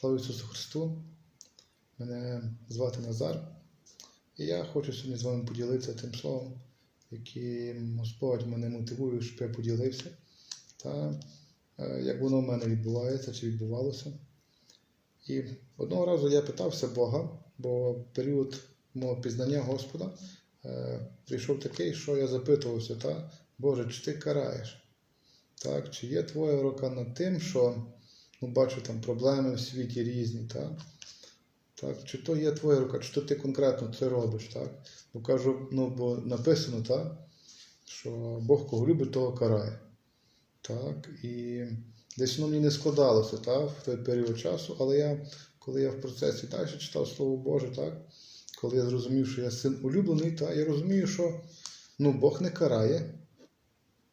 Слава Ісусу Христу! Мене звати Назар, і я хочу сьогодні з вами поділитися тим словом, яким Господь мене мотивує, щоб я поділився, та е, як воно в мене відбувається чи відбувалося. І одного разу я питався Бога, бо період мого пізнання Господа е, прийшов такий, що я запитувався, та, Боже, чи ти караєш? Так, чи є твоя рука над тим, що ну, бачу там проблеми в світі різні, так? Так, чи то є твоя рука, чи то ти конкретно це робиш, так? Бо кажу, ну, бо написано, так, що Бог кого любить, того карає. Так, і десь воно мені не складалося так, в той період часу, але я, коли я в процесі далі читав Слово Боже, так, коли я зрозумів, що я син улюблений, так, я розумію, що ну, Бог не карає,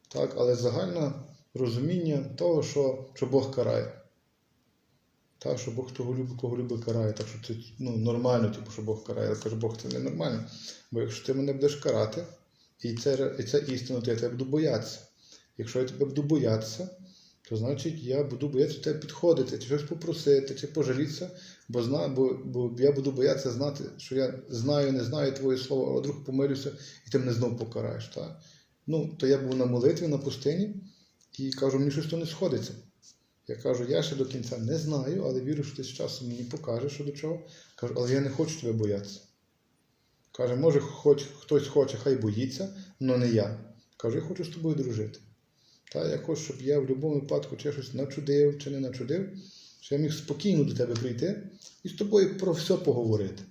так, але загальне розуміння того, що, що Бог карає. Так, що Бог того любить, кого любить, карає. Так що це ну, нормально, типу, що Бог карає. Я кажу, Бог це не нормально. Бо якщо ти мене будеш карати, і це, і це істина, то я тебе буду боятися. Якщо я тебе буду боятися, то значить я буду боятися тебе підходити, чи щось попросити, чи пожалітися, бо, бо, бо я буду боятися знати, що я знаю, не знаю твоє слово, а вдруг помилюся, і ти мене знову покараєш. Так? Ну, то я був на молитві на пустині і кажу, мені щось то не сходиться. Я кажу, я ще до кінця не знаю, але вірю, що ти з часом мені покажеш, що до чого. Кажу, але я не хочу тебе боятися. Каже, може, хоч хтось хоче, хай боїться, але не я. Кажу, я хочу з тобою дружити. Та я хочу, щоб я в будь-якому випадку чи я щось начудив, чи не начудив, що я міг спокійно до тебе прийти і з тобою про все поговорити.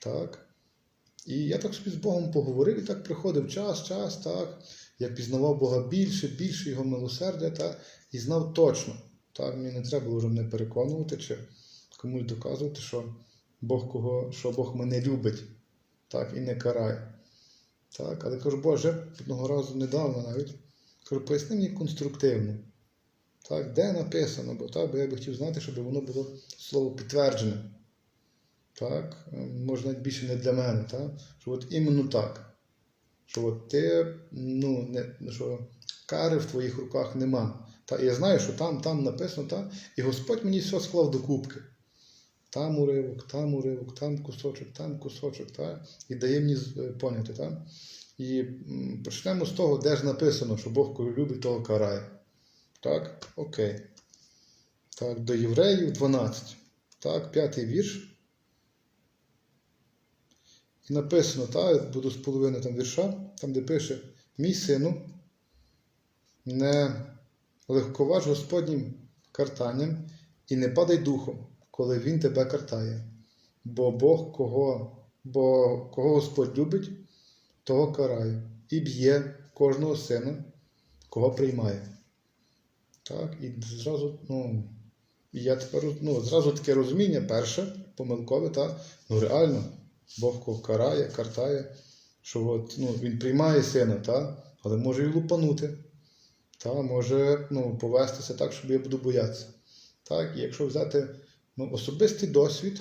Так? І я так собі з Богом поговорив, і так приходив час, час, так. Я пізнавав Бога більше, більше Його милосердя, так, і знав точно. Так, мені не треба було вже мене переконувати чи комусь доказувати, що Бог кого, що Бог мене любить, так, і не карає. Так, але кажу, Боже, одного разу недавно навіть, кажу, поясни мені конструктивно. Так, де написано, бо, так, бо я би хотів знати, щоб воно було слово підтверджене. Так, може навіть більше не для мене, так? що от іменно так. Що ти, ну, не, що кари в твоїх руках нема. Та, і я знаю, що там, там написано, та, і Господь мені все склав до кубки. Там уривок, там уривок, там кусочок, там кусочок, та, і дає мені е, поняти. Та? І почнемо з того, де ж написано, що Бог кого любить, того карає. Так, окей. Так, до Євреїв 12. Так, п'ятий вірш. І написано, так, буду з половини там вірша, там, де пише: Мій сину, не легковаж Господнім картанням і не падай духом, коли Він тебе картає. Бо Бог кого, бо кого Господь любить, того карає, і б'є кожного сина, кого приймає. Так, і зразу, ну, я тепер ну, зразу таке розуміння, перше, помилкове, так, ну реально. Бог карає, картає, що от, ну, він приймає сина, та, але може і лупанути, та, може ну, повестися так, щоб я буду боятися. Так, і якщо взяти ну, особистий досвід,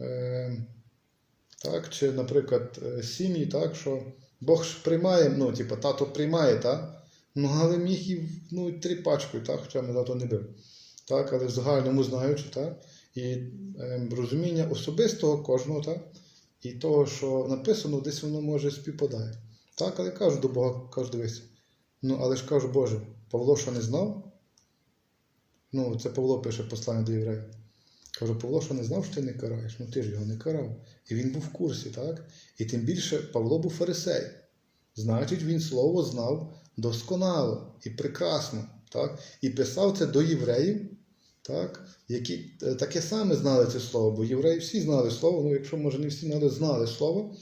е, так, чи, наприклад, е, сім'ї, так, що Бог ж приймає, ну, типу, тато приймає, так, ну, але міг і ну, тріпачкою, так, хоча мене тато не бив. Так, але в загальному знаючи, так, і е, розуміння особистого кожного, так, і того, що написано, десь воно може співпадає. Так, але кажу до Бога, кажу, дивись. Ну, але ж кажу, Боже, Павло що не знав? Ну, це Павло пише послання до євреїв. Кажу, Павло, що не знав, що ти не караєш. Ну ти ж його не карав. І він був в курсі, так? І тим більше Павло був фарисей. Значить, він слово знав досконало і прекрасно. Так? І писав це до євреїв, так? які е, таке саме знали це слово, бо євреї всі знали слово, ну якщо може не всі, але знали слово,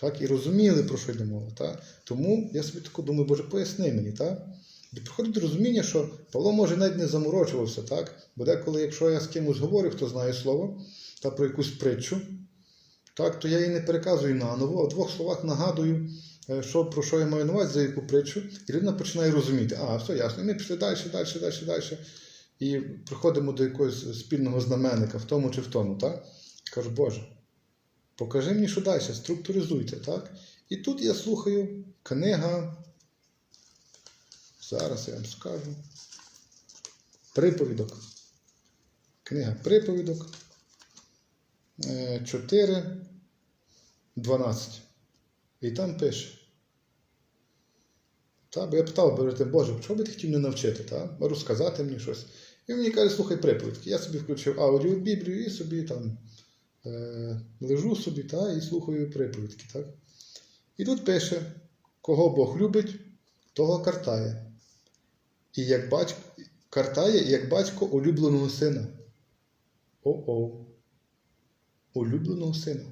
так? і розуміли, про що йде мова. Так? Тому я собі тако думаю, Боже, поясни мені. Так? І приходить розуміння, що Павло може навіть не заморочувався, так? бо деколи, якщо я з кимось говорю, хто знає слово, та про якусь притчу, так, то я її не переказую наново, а в двох словах нагадую, е, що, про що я маю на увазі, за яку притчу, і людина починає розуміти, а, все ясно, і ми пішли далі, далі, далі, далі. І приходимо до якогось спільного знаменника в тому чи в тому. Так? Кажу, Боже, покажи мені, що далі, структуризуйте. Так? І тут я слухаю книга. Зараз я вам скажу. Приповідок. Книга приповідок. е, 4, 12. І там пише. Та, бо я питав, Боже, що би ти хотів мене навчити, та? розказати мені щось. Він мені каже, слухай приповідки. Я собі включив аудіо Біблію і собі там е, лежу собі та, і слухаю приповідки. Так? І тут пише, кого Бог любить, того картає. І як батько картає, як батько улюбленого сина. О-о. Улюбленого сина.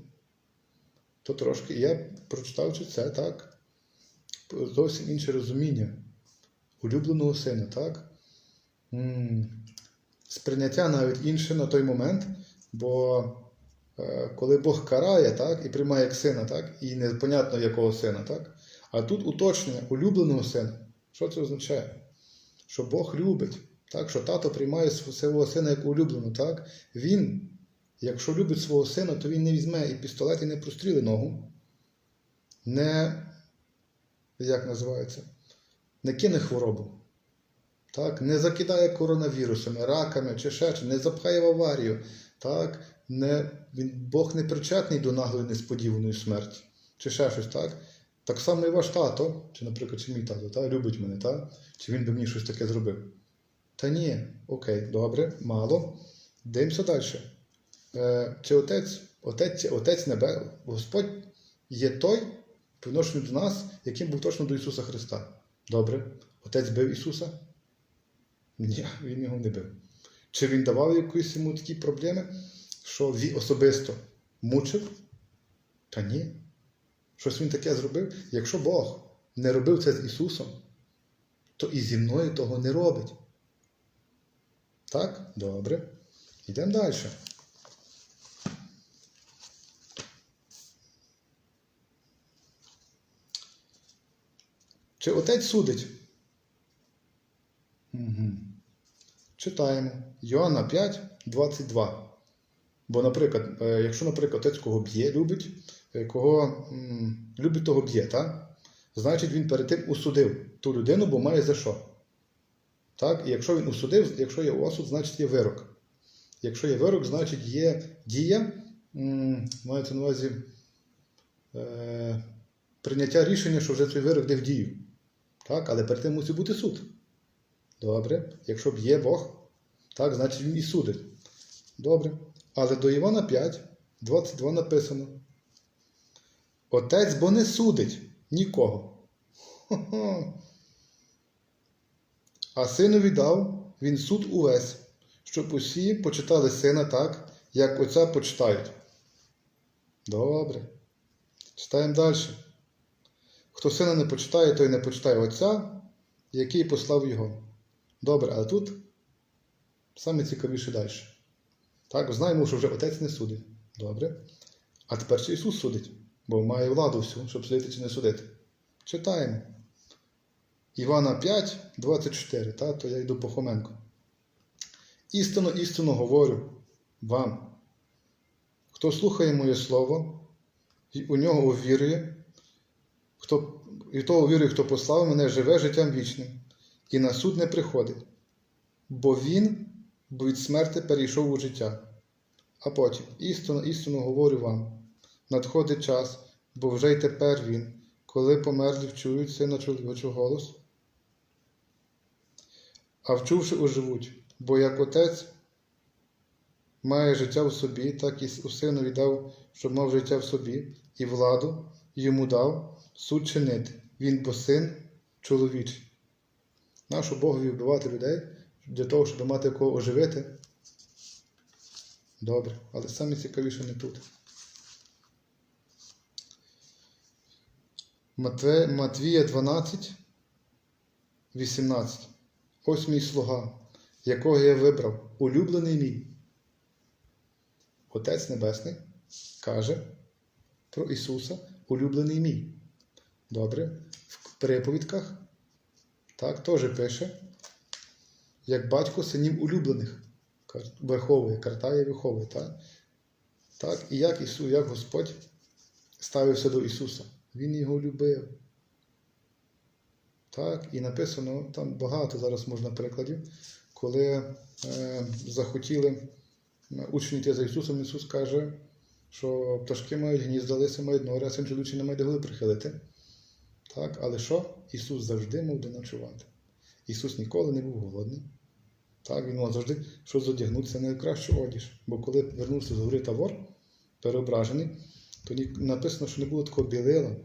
То трошки я прочитав, це так. Зовсім інше розуміння. Улюбленого сина, так? м Сприйняття навіть інше на той момент, бо е, коли Бог карає, так, і приймає як сина, так, і непонятно якого сина, так? А тут уточнення улюбленого сина. Що це означає? Що Бог любить, так? що тато приймає свого сина як улюбленого, так? Він, якщо любить свого сина, то він не візьме і пістолет і не простріли ногу, не, як називається, не кине хворобу. Так, не закидає коронавірусами, раками чи ще, не запхає в аварію. Так, не, він, Бог не причетний до наглої несподіваної смерті, чи ще щось, так? Так само і ваш тато, чи, наприклад, чи мій тато, так, любить мене, так? чи він би мені щось таке зробив. Та ні, окей, добре, мало. Дивимося далі. Е, чи отець, отець, отець Небе, Господь є той, по відношенню до нас, яким був точно до Ісуса Христа. Добре. Отець бив Ісуса? Ні, він його не бив. Чи він давав якісь йому такі проблеми, що він особисто мучив? Та ні. Щось він таке зробив. Якщо Бог не робив це з Ісусом, то і зі мною того не робить. Так? Добре. Йдемо далі. Чи отець судить? Читаємо. Йоанна 5, 22. Бо, наприклад, е, якщо, наприклад, отець кого б'є, любить, е, кого любить, того б'є, так? значить він перед тим усудив ту людину, бо має за що. Так? І якщо він усудив, якщо є осуд, значить є вирок. Якщо є вирок, значить є дія, мається на увазі е, прийняття рішення, що вже цей вирок де в дію. Так? Але перед тим мусить бути суд. Добре. Якщо б'є Бог, так, значить він і судить. Добре. Але до Івана 5, 22 написано. Отець бо не судить нікого. А синові дав він суд увесь, щоб усі почитали сина так, як отця почитають. Добре. Читаємо далі. Хто сина не почитає, той не почитає отця, який послав його. Добре, але тут саме цікавіше далі. Так, знаємо, що вже отець не судить. Добре. А тепер ще Ісус судить, бо має владу всю, щоб судити чи не судити. Читаємо. Івана 5, 24, та, то я йду по Хоменку. Істинно, істинно говорю вам. Хто слухає моє слово, і у нього увірує, хто, і того вірує, хто послав мене, живе життям вічним, і на суд не приходить, бо він від смерти перейшов у життя. А потім, істинно, істинно говорю вам, надходить час, бо вже й тепер він, коли померлі вчують сина чоловічого голос, а вчувши оживуть, бо як отець має життя в собі, так і у синові дав, щоб мав життя в собі, і владу йому дав суд чинити. Він бо син чоловічий. Нашу Богові вбивати людей для того, щоб мати кого оживити. Добре, але саме цікавіше не тут. Матвія 12, 18. Ось мій слуга, якого я вибрав, улюблений мій. Отець Небесний каже про Ісуса, улюблений мій. Добре. В приповідках так теж пише, як батько синів улюблених. Виховує, картає, виховує. Так? Так, і як Ісус, як Господь ставився до Ісуса. Він його любив. Так, і написано, там багато зараз можна прикладів, коли е, захотіли учні йти за Ісусом, Ісус каже, що пташки мають гнізда, лиси мають нори, а син чоловічий не має де голови прихилити. Так, але що? Ісус завжди мав де ночувати. Ісус ніколи не був голодний. Так, він мав завжди щось одягнутися найкращу одіж. Бо коли вернувся з гори Тавор, переображений, то написано, що не було такого білила,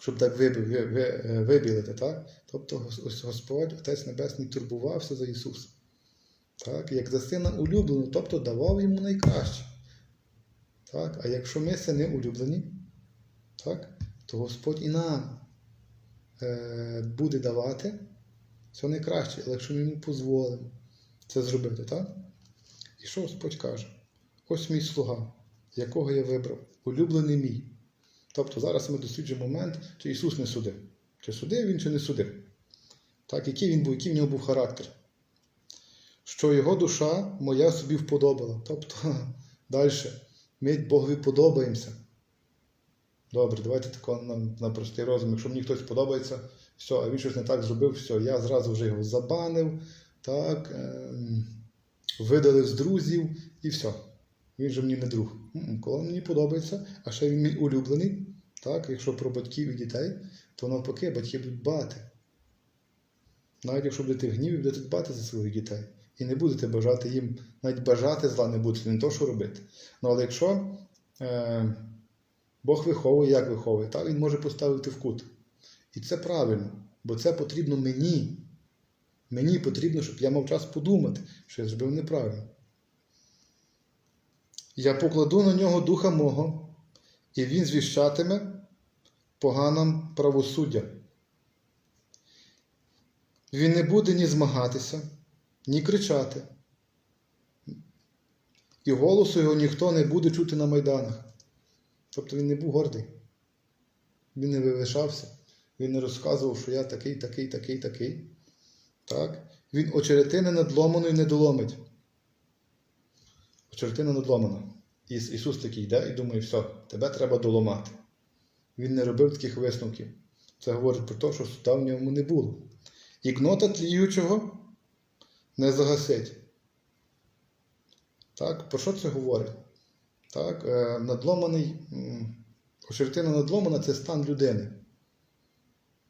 щоб так е, вибілити. Так? Тобто Господь, Отець Небесний, турбувався за Ісуса. Так? Як за сина улюбленого, тобто давав йому найкраще. Так? А якщо ми сини улюблені, так? то Господь і нам буде давати все найкраще, але якщо ми йому дозволимо це зробити, так? І що Господь каже? Ось мій слуга, якого я вибрав, улюблений мій. Тобто зараз ми досліджуємо момент, чи Ісус не судив. Чи судив він, чи не судив. Так, який він був, який в нього був характер. Що його душа моя собі вподобала. Тобто, далі, ми Богові подобаємося. Добре, давайте тако на, на простий розум. Якщо мені хтось подобається, все, а він щось не так зробив, все, я зразу вже його забанив, так, ем, видалив з друзів і все. Він же мені не друг. М-м, Коли мені подобається, а ще він мій улюблений, так, якщо про батьків і дітей, то навпаки, батьки будуть дбати. Навіть якщо будете в гніві, будете дбати за своїх дітей. І не будете бажати їм, навіть бажати зла не будете, не то, що робити. Ну, але якщо е, Бог виховує, як виховує, так, Він може поставити в кут. І це правильно, бо це потрібно мені. Мені потрібно, щоб я мав час подумати, що я зробив неправильно. Я покладу на нього духа мого, і він звіщатиме поганам правосуддя. Він не буде ні змагатися, ні кричати. І голосу його ніхто не буде чути на майданах. Тобто він не був гордий. Він не вивишався, він не розказував, що я такий, такий, такий, такий. Так? Він очеретини надломаної не доломить. Очеретина надломана. І Ісус такий йде і думає, все, тебе треба доломати. Він не робив таких висновків. Це говорить про те, що суда в ньому не було. І кнота тліючого не загасить. Так, про що це говорить? Так, е, надломаний, м, очеретина надломана це стан людини.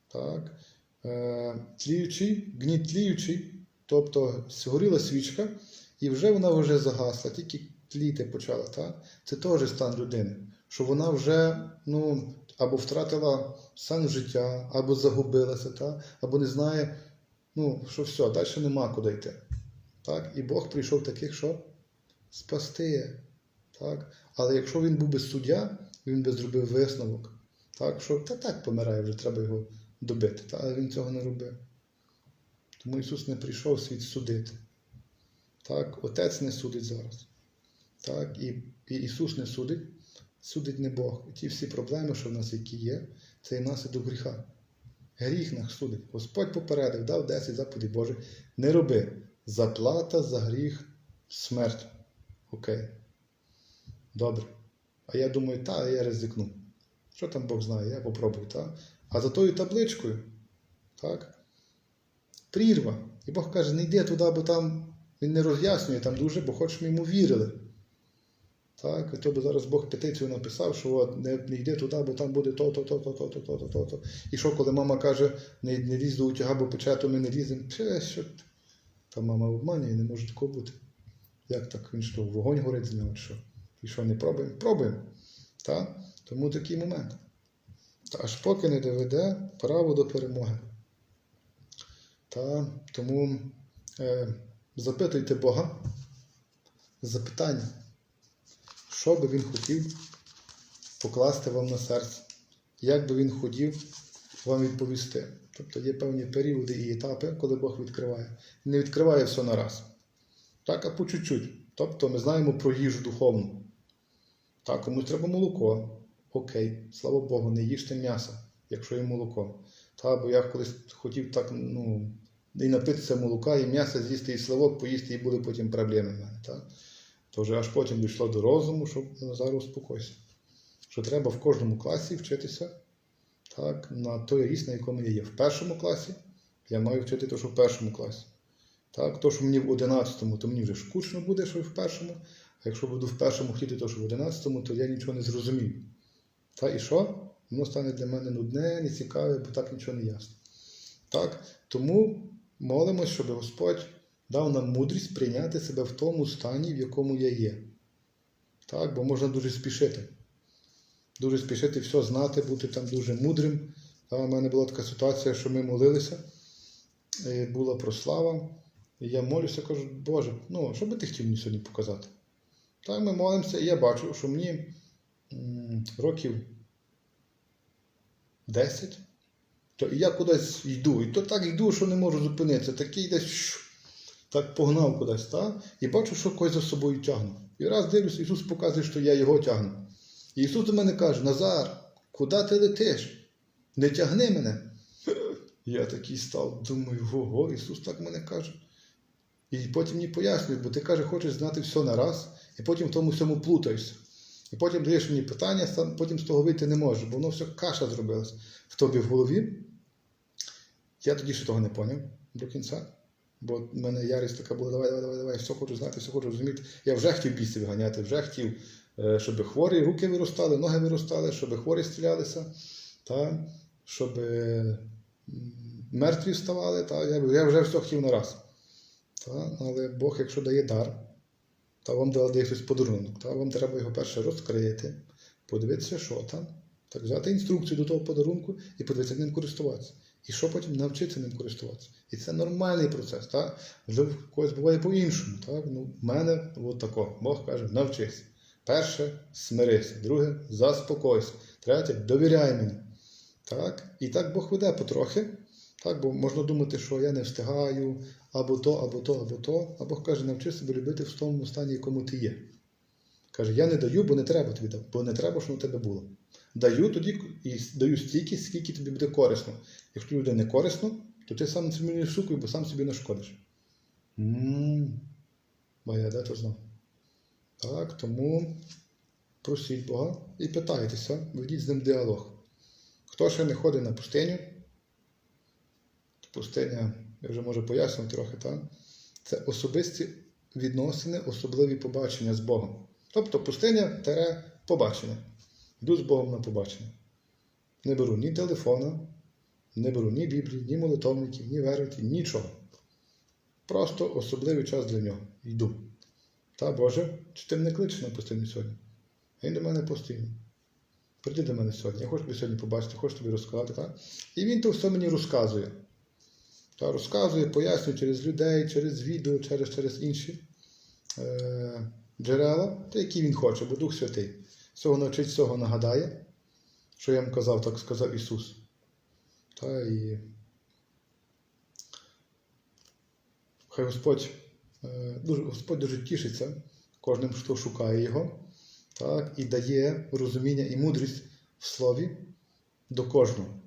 Так, е, тліючий, гніт тліючий, тобто згоріла свічка, і вже вона вже загасла, тільки тліти почала. Так? Це теж стан людини, що вона вже ну, або втратила сенс життя, або загубилася, так? або не знає, ну, що все, далі нема куди йти. Так? І Бог прийшов таких, що спасти. Так? Але якщо він був би суддя, він би зробив висновок. Так, що та так помирає, вже треба його добити. Та, але він цього не робив. Тому Ісус не прийшов світ судити. Так, Отець не судить зараз. Так, і, і Ісус не судить, судить не Бог. І ті всі проблеми, що в нас які є, це і наслідок гріха. Гріх нас судить. Господь попередив, дав 10 заповідей Божих. Не роби. Заплата за гріх смерть. Окей. Добре. А я думаю, та, я ризикну. Що там Бог знає, я попробую. Та? А за тою табличкою, так? Прірва. І Бог каже, не йди туди, бо там він не роз'яснює там дуже, бо хоч ми йому вірили. Так, і то би зараз Бог петицію написав, що от, не, не йди туди, бо там буде то-то, то-то, то-то, то-то, то-то. І що, коли мама каже, не не лізь до утяга, бо пече, ми не ліземо. що Та мама обманює, не може такого бути. Як так? Він що, вогонь горить з нього? чи що? І що, не пробуємо? Пробуємо. Так? Тому такий момент. Та аж поки не доведе право до перемоги. Та, тому е, запитуйте Бога запитання, що би він хотів покласти вам на серце, як би він хотів вам відповісти. Тобто є певні періоди і етапи, коли Бог відкриває. Не відкриває все на раз. Так, а по чуть-чуть. Тобто ми знаємо про їжу духовну. Так, комусь треба молоко. Окей, слава Богу, не їжте м'ясо, якщо є молоко. Та, бо я колись хотів так, ну, і напитися молока, і м'ясо з'їсти, і сливок поїсти, і були потім проблеми в мене. Так? То вже аж потім дійшло до розуму, щоб зараз успокойся. Що треба в кожному класі вчитися так, на той ріст, на якому я є. В першому класі я маю вчити те, що в першому класі. Так, то, що мені в 11-му, то мені вже скучно буде, що в першому. А якщо буду в першому хотіти, то що в 11-му, то я нічого не зрозумію. Та і що? Воно стане для мене нудне, нецікаве, бо так нічого не ясно. Так? Тому молимось, щоб Господь дав нам мудрість прийняти себе в тому стані, в якому я є. Так? Бо можна дуже спішити. Дуже спішити все знати, бути там дуже мудрим. У мене була така ситуація, що ми молилися, була прослава. І я молюся, кажу, Боже, ну, що би ти хотів мені сьогодні показати? Так ми молимося, і я бачу, що мені років 10, то я кудись йду. І то так йду, що не можу зупинитися. Такий десь так погнав кудись, та? і бачу, що когось за собою тягну. І раз дивлюсь, Ісус показує, що я його тягну. І Ісус до мене каже: Назар, куди ти летиш? Не тягни мене. Я такий став, думаю, ого, Ісус так мене каже. І потім мені пояснюють, бо ти каже, хочеш знати все на раз, і потім в тому всьому плутаєшся. І потім даєш мені питання, потім з того вийти не можеш, бо воно все каша зробилась в тобі в голові. Я тоді ще того не поняв до кінця. Бо в мене ярість така була, давай, давай, давай, давай, все хочу знати, все хочу розуміти. Я вже хотів бійці виганяти, вже хотів, е, щоб хворі руки виростали, ноги виростали, щоб хворі стрілялися, та, щоб мертві вставали. Та, я вже все хотів на раз. Та, але Бог, якщо дає дар, та вам дає щось подарунок. Та, вам треба його перше розкрити, подивитися, що там, так взяти інструкцію до того подарунку і подивитися ним користуватися. І що потім навчитися ним користуватися. І це нормальний процес. Так? Можливо, в когось буває по-іншому. Так? Ну, в мене от тако. Бог каже, навчись. Перше, смирися. Друге, заспокойся. Третє, довіряй мені. Так? І так Бог веде потрохи. Так? Бо можна думати, що я не встигаю, або то, або то, або то. А Бог каже, навчи себе любити в тому стані, якому ти є. Каже, я не даю, бо не треба тобі бо не треба, щоб у тебе було. Даю тоді і даю стільки, скільки тобі буде корисно. Якщо тобі не корисно, то ти сам собі не шукай, бо сам собі нашкодиш. Моя де то знав. Так, тому просіть Бога і питайтеся, ведіть з ним діалог. Хто ще не ходить на пустиню? Пустиня, я вже можу пояснити трохи, так? Це особисті відносини, особливі побачення з Богом. Тобто пустиня тере побачення. Йду з Богом на побачення. Не беру ні телефона, не беру ні Біблії, ні молитовників, ні вервиків, нічого. Просто особливий час для нього. Йду. Та Боже, чи ти мене кличеш на пустиню сьогодні? Він до мене постійно. Прийди до мене сьогодні. Я хочу тебе сьогодні побачити, хочу тобі розказати. Так? І він то все мені розказує. Та розказує, пояснює через людей, через відео, через, через інші е, джерела, та які він хоче, бо Дух Святий. Всього навчить, всього нагадає, що я йому казав, так сказав Ісус. Та і хай Господь, е, Господь дуже тішиться кожним, хто шукає Його, так, і дає розуміння і мудрість в слові до кожного.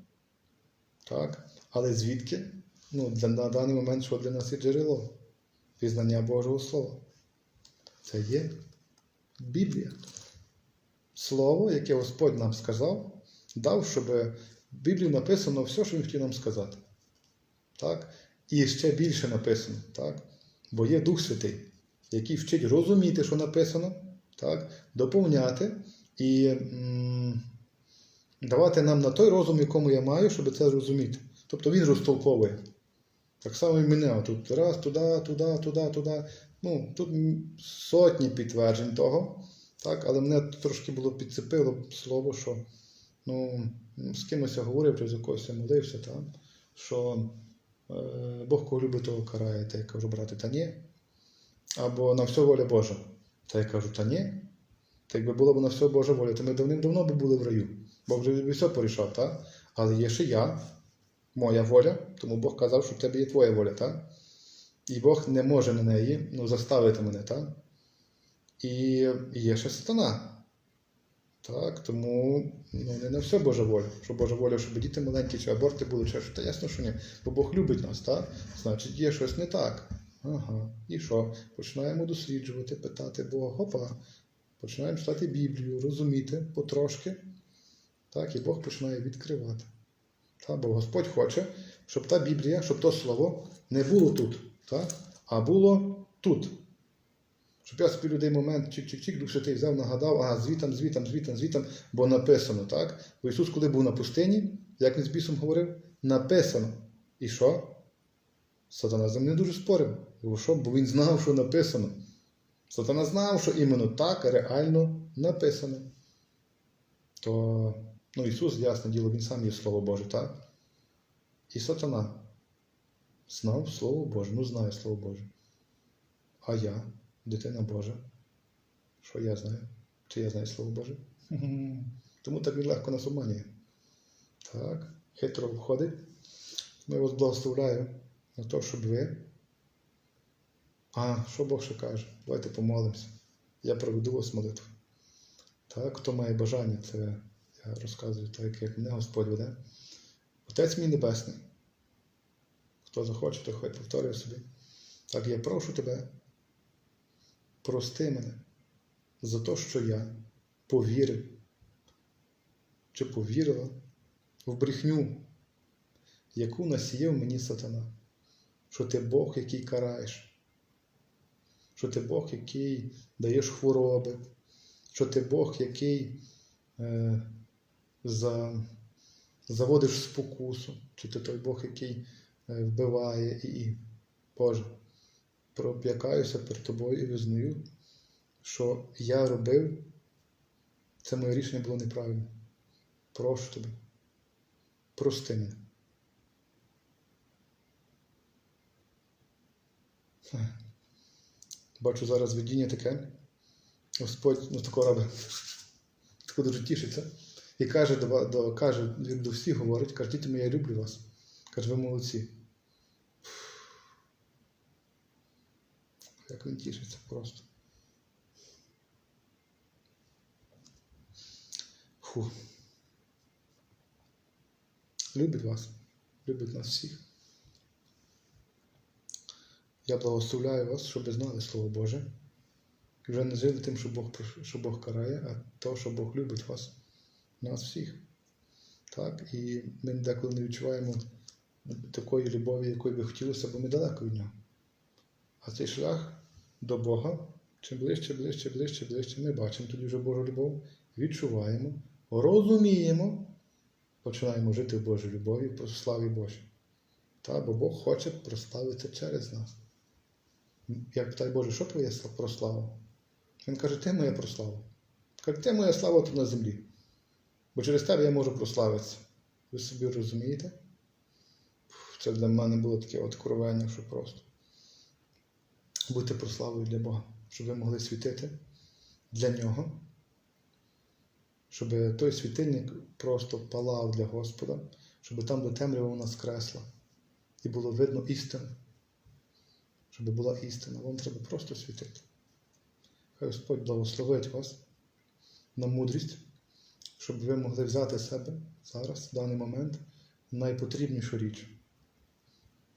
Так? Але звідки? Ну, на даний момент, що для нас є джерело пізнання Божого Слова. Це є Біблія. Слово, яке Господь нам сказав, дав, щоб в Біблії написано все, що Він хотів нам сказати. Так? І ще більше написано. Так? Бо є Дух Святий, який вчить розуміти, що написано, так? доповняти і м- давати нам на той розум, якому я маю, щоб це розуміти. Тобто він розтолковує. Так само і мене. Тут раз, туди, туди, туди, туди. Ну, тут сотні підтверджень того. Так, але мене трошки було підцепило слово, що ну, з кимось я говорив, чи з якогось я молився, так, що е, Бог кого любить, того карає. Та я кажу, брати, та ні. Або на все воля Божа. Та я кажу, та ні. Та якби була б на все Божа воля, то ми давним-давно би були в раю. Бог вже все порішав, так? Але є ще я, моя воля, тому Бог казав, що в тебе є твоя воля, так? І Бог не може на неї ну, заставити мене, так? І є ще сатана. Так, тому ну, не на все Божа воля. Що Божа воля, щоб діти маленькі чи аборти були, чи що, та ясно, що ні. Бо Бог любить нас, так? Значить, є щось не так. Ага. І що? Починаємо досліджувати, питати Бога, опа. Починаємо читати Біблію, розуміти потрошки. Так, і Бог починає відкривати. Так, бо Господь хоче, щоб та Біблія, щоб то слово не було тут, так? а було тут. Щоб я собі людей момент чик-чик-чик, Дух Святий взяв, нагадав, ага, звітам, звітам, звітам, звітам, бо написано, так? Бо Ісус, коли був на пустині, як він з бісом говорив, написано. І що? Сатана з ним не дуже спорив. Бо що? Бо він знав, що написано. Сатана знав, що іменно так реально написано. То ну, Ісус, ясне діло, Він сам є Слово Боже, так? І сатана знав Слово Боже, ну знає Слово Боже. А я, дитина Божа, що я знаю? Чи я знаю Слово Боже? Тому так він легко нас обманює. Так, хитро входить. Ми вас благословляю на те, щоб ви. А, що Бог ще каже? Давайте помолимося. Я проведу вас молитву. Так, хто має бажання, це я розказую так, як мене Господь веде. Отець мій Небесний. Хто захоче, то хай повторює собі. Так я прошу тебе, прости мене за те, що я повірив чи повірила в брехню, яку насіяв мені сатана, що ти Бог, який караєш, що ти Бог, який даєш хвороби, що ти Бог, який е, за, заводиш спокусу, чи ти той Бог, який е, вбиває і, і Боже, проп'якаюся перед тобою і визнаю, що я робив, це моє рішення було неправильне. Прошу тебе, прости мене. Бачу зараз видіння таке. Господь ну, тако робить, тако дуже тішиться. І каже до, до, каже, він до всіх говорить, каже, діти я люблю вас. Каже, ви молодці. Як він тішиться просто. Фу. Любить вас, любить нас всіх. Я благословляю вас, щоб ви знали Слово Боже. І вже не жили тим, що Бог, що Бог карає, а то, що Бог любить вас, нас всіх. Так? І ми деколи не відчуваємо такої любові, якої би хотілося, бо ми далеко від нього. А цей шлях до Бога, чим ближче, ближче, ближче, ближче, ми бачимо тоді вже Божу любов, відчуваємо, розуміємо, починаємо жити в Божій любові, по славі Божій. Та, бо Бог хоче прославитися через нас. Я питаю, Боже, що твоя сла- прослава? Він каже, ти моя прослава. Каже, ти моя слава тут на землі. Бо через тебе я можу прославитися. Ви собі розумієте? Це для мене було таке откровення, що просто. Бути прославою для Бога, щоб ви могли світити для нього, щоб той світильник просто палав для Господа, щоб там до темрява у нас кресла. І було видно істину. Щоб була істина. Вам треба просто світити. Хай Господь благословить вас на мудрість, щоб ви могли взяти себе зараз, в даний момент, найпотрібнішу річ,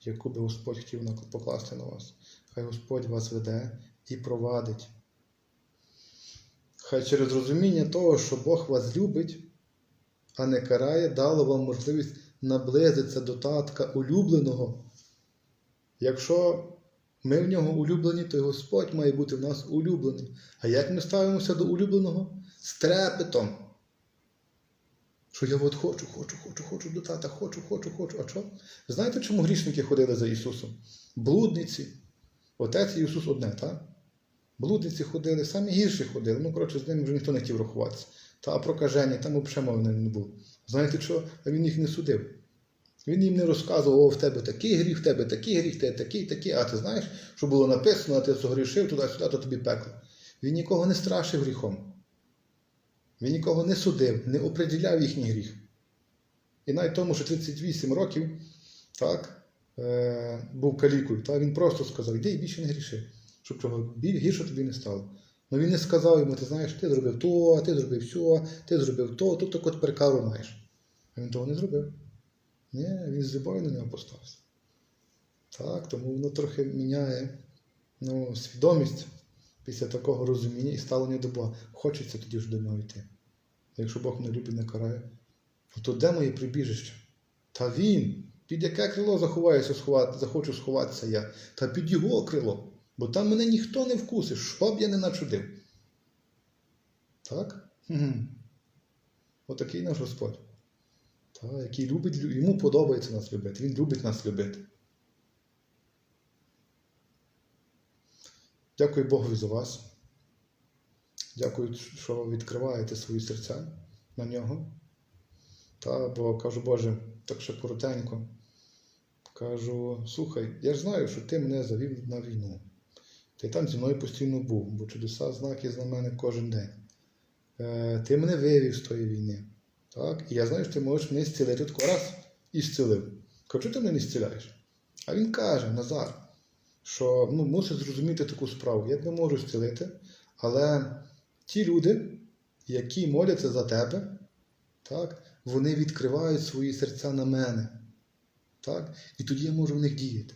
яку би Господь хотів покласти на вас. Хай Господь вас веде і провадить. Хай через розуміння того, що Бог вас любить, а не карає, дало вам можливість наблизитися до татка улюбленого. Якщо ми в нього улюблені, то й Господь має бути в нас улюблений. А як ми ставимося до улюбленого? З трепетом. Що я от хочу, хочу, хочу, хочу до тата, хочу, хочу, хочу. А що? Знаєте, чому грішники ходили за Ісусом? Блудниці. Отець і Ісус одне, так? Блудниці ходили, самі гірші ходили. Ну, коротше, з ними вже ніхто не хотів рахуватися. Та а прокажені, там взагалі мови не було. Знаєте що? А він їх не судив. Він їм не розказував, о, в тебе такий гріх, в тебе такий гріх, в такий, такий, а ти знаєш, що було написано, а ти согрішив туди-сюди, то тобі пекло. Він нікого не страшив гріхом. Він нікого не судив, не оприділяв їхній гріх. І навіть тому, що 38 років так, е, був калікою, та, він просто сказав, йди і більше не гріши, щоб чого гірше тобі не стало. Ну він не сказав йому, ти знаєш, ти зробив то, ти зробив сьо, ти зробив то, тут таку тепер кару маєш. А він того не зробив. Ні, він з любов'ю на нього поставився. Так, тому воно трохи міняє ну, свідомість після такого розуміння і ставлення до Бога. Хочеться тоді ж до нього йти. А якщо Бог не любить, не карає, ну, то де моє прибіжище? Та він, Під яке крило заховаюся сховати, захочу сховатися я? Та під його крило. Бо там мене ніхто не вкусить, що б я не начудив. Так? Отакий наш Господь. Та, який любить, йому подобається нас любити. Він любить нас любити. Дякую Богові за вас. Дякую, що ви відкриваєте свої серця на нього. Та, бо кажу, Боже, так ще коротенько. Кажу, слухай, я ж знаю, що ти мене завів на війну. Ти там зі мною постійно був, бо чудеса, знаки з мене кожен день. Е, ти мене вивів з тої війни. Так? І я знаю, що ти можеш мене зцілити тако раз і зцілив. Кажу, ти мене не зціляєш? А він каже, Назар, що ну, мусить зрозуміти таку справу. Я тебе можу зцілити, але ті люди, які моляться за тебе, так, вони відкривають свої серця на мене. Так? І тоді я можу в них діяти.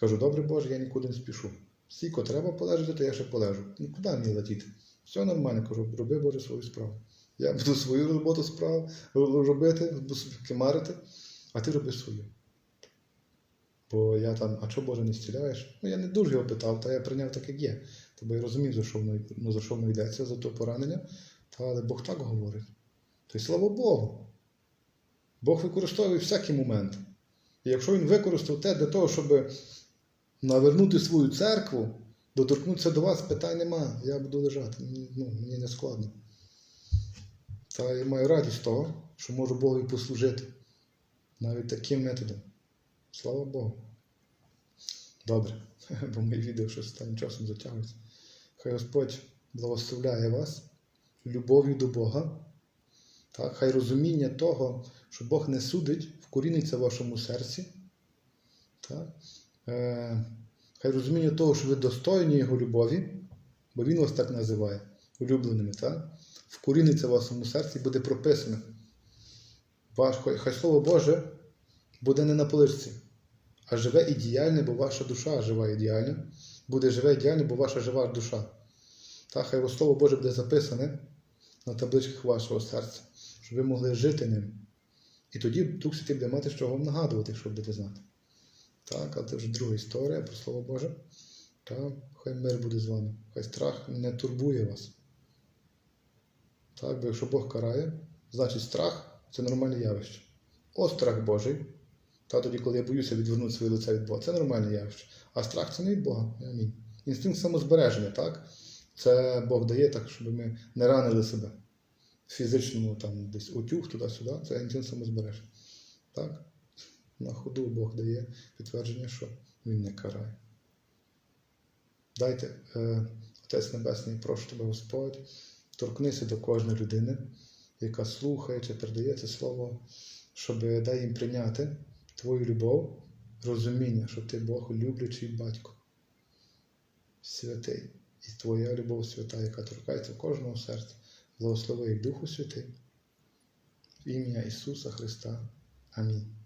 Кажу, добре Боже, я нікуди не спішу. Стільки треба полежати, то я ще полежу. Нікуди мені летіти. Все нормально, кажу, роби Боже свою справу. Я буду свою роботу справу робити, буду а ти роби свою. Бо я там, а чого Боже не стіляєш? Ну я не дуже його питав, та я прийняв так, як є. Тобто я розумів, за що воно, ну, за що воно йдеться, за то поранення. Та, але Бог так говорить. То й слава Богу. Бог використовує всякі моменти. І якщо він використав те для того, щоб навернути свою церкву, доторкнутися до вас, питань нема. Я буду лежати. Ну, мені не складно. Та я маю радість того, що можу Богові послужити навіть таким методом. Слава Богу. Добре, бо мої відео щось останнім часом затягуються. Хай Господь благословляє вас любов'ю до Бога. Так? Хай розуміння того, що Бог не судить, вкоріниться в вашому серці. Так? Е, хай розуміння того, що ви достойні Його любові, бо Він вас так називає, улюбленими. Так? Вкоріниться в вашому серці і буде хай, хай Слово Боже буде не на поличці, а живе ідеальне, бо ваша душа жива ідеальна. Буде живе ідеальне, бо ваша жива душа. Та хай Слово Боже буде записане на табличках вашого серця, щоб ви могли жити ним. І тоді Дух Святий буде мати, що вам нагадувати, що будете знати. Так, але це вже друга історія про Слово Боже. Так, хай мир буде з вами. Хай страх не турбує вас. Так, бо якщо Бог карає, значить страх це нормальне явище. О, страх Божий. Та тоді, коли я боюся відвернути своє лице від Бога, це нормальне явище. А страх це не від Бога. Амінь. Інстинкт самозбереження, так? Це Бог дає так, щоб ми не ранили себе. Фізичному там десь утюг туди-сюди, це інстинкт самозбереження. Так? На ходу Бог дає підтвердження, що Він не карає. Дайте, е, Отець Небесний, прошу тебе, Господь, торкнися до кожної людини, яка слухає чи передає це слово, щоб дай їм прийняти твою любов, розуміння, що ти Бог люблячий батько, святий, і твоя любов свята, яка торкається кожного серця, благослови Духу Святий, в ім'я Ісуса Христа. Амінь.